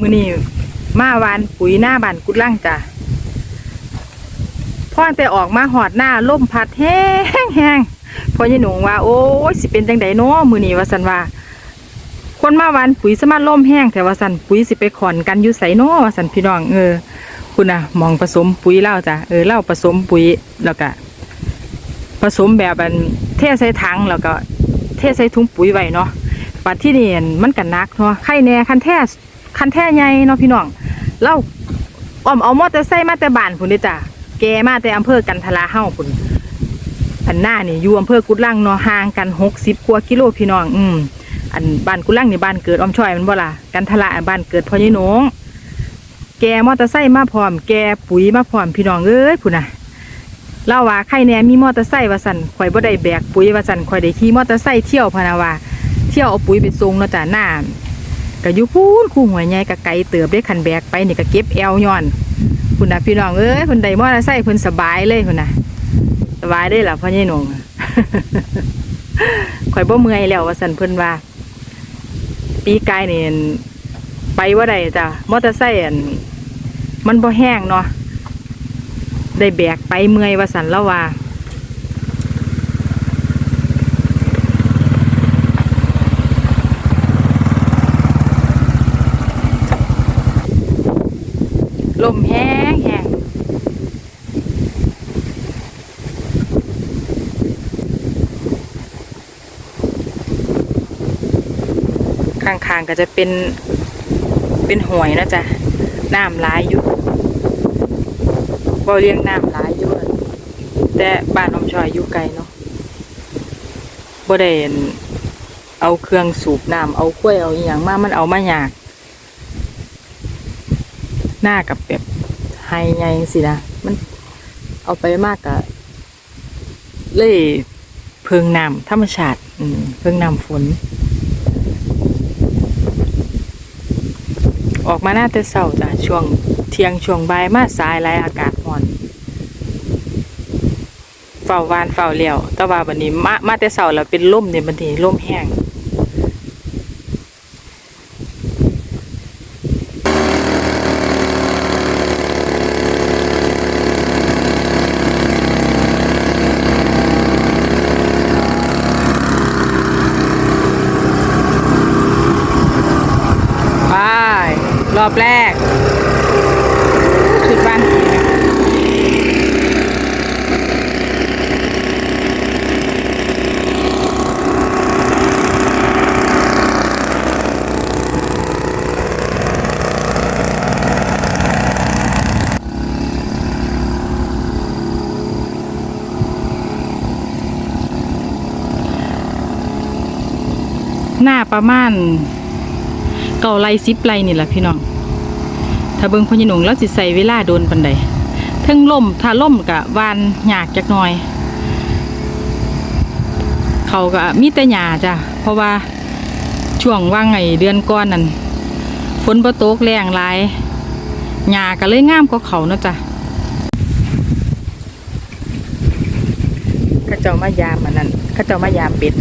มือนี้มาวานปุ๋ยหน้าบานกุดล่างจ้ะพ่อแต่ออกมาหอดหน้าล่มพัดแห้งแห้งพอยายหนุ่งว่า โอ้ยสิเป็นจังไดเนาะมือนี้ว่าสันว่า คนมาวานปุ๋ยสมาล่มแห้งแต่ว่าสันปุ๋ยสิไปขอนกันอยู่ใสเนาะว่าสันพี่น้องเออคุณนะมองผสมปุ๋ยเล่าจ้ะเออเล่าผสมปุ๋ยแล้วก็ผสมแบบอันเทใส่ถังแล้วก็เทใส่ถุงปุ๋ยไว้เนาะปัดที่นี่มันกันนักเนาะไข่แน่คันแท้ คันแท้ใหญ่เนาะพี่น้องเล่าอ้อมเอามอเตอร์ไซค์มาแต่บ้านพุ่นเด้จ้ะแกมาแต่อำเภอกันทลาเฮาพุ่นอันหน้านี่อยู่อำเภอกุดลังเนาะห่างกันหกสิบกว่ากิโลพี่น้อง อืมอันบ้านกุดลังนี่บ้านเกิดอ้อมช่อยมันบ่ล่ะกันทลาบ้านเกิดพ่อยี่น้องแกมอเตอร์ไซค์มาพร้อม แกปุ๋ยมาพร้อมพี่น้องเอ้ยพุ่นน่ะเล่าว่าใครแน่มีมอเตอร์ไซค์ว่าสันข่อยบ่ได้แบกปุ๋ยว่าสันข่อยได้ขี่มอเตอร์ไซค์เที่ยวพนะว่า เที่ยวเอาปุ๋ยไปส่งเนาะจ้ะหน้า ก็อยู่พูนคู่หัวใหญ่ก็ไกลเติบได้คันแบกไปนี่ก็เก็บแอวย้อนคุณน่ะพี่น้องเอ้ยเพิ่นได้มอเตอร์ไซค์เพิ่นสบายเลยคุณน่ะสบายได้ล่ะพ่อใหญ่หนงข่อยบ่เมื่อยแล้วว่าสันเพิ่นว่า ปีกายนี่ไปว่าได้จ้ะมอเตอร์ไซค์อันมันบ่แห้งเนาะได้แบกไปเมื่อยว่าสันแล้วว่า ลมแห้งแห้งข้างๆก็จะเป็นเป็นหวยนะจ๊ะน้ำลายอยู่บ่เลี้ยงน้ำลายอยู่แต่บ้านอมชอยอยู่ไกลเนาะบ่ได้อั่นเอาเครื่องสูบน้ำเอากล้วยเอาอย่างมามันเอามายาก หน้ากับแบบไฮไงสินะมันเอาไปมากกะเล่เพิงน้ำธรรมชาติอืมเพิงน้ำฝน ออกมาหน้าแต่เศร้าจ้ะช่วงเที่ยงช่วงบ่ายมาสายไรอากาศร้อนเฝ้าวานเฝ้าเลี้ยวแต่ว่าบันนี้มามาแต่เศร้าแล้วเป็นลมเนี่ยบันนี้ลมแห้ง ไปรอบแรก ชุดบ้านหน้าประมาณเก่าไรซิปไรนี่แหละพี่น้อง ถ้าเบิ่งพญหนงแล้วสิใส่เวลาโดนปันใดเทั้งล่มถ้าล่มกะวานหยากจักหน่อย เขาก็มีแต่หยาจ้ะเพราะว่าช่วงว่างไงเดือนก่อนนั่นฝนประตกแรงหลายหยาก็เลยงามกว่าเขาเนาะจ้ะข้าเจ้ามายามมันนั่นข้าเจ้ามายามเป็ด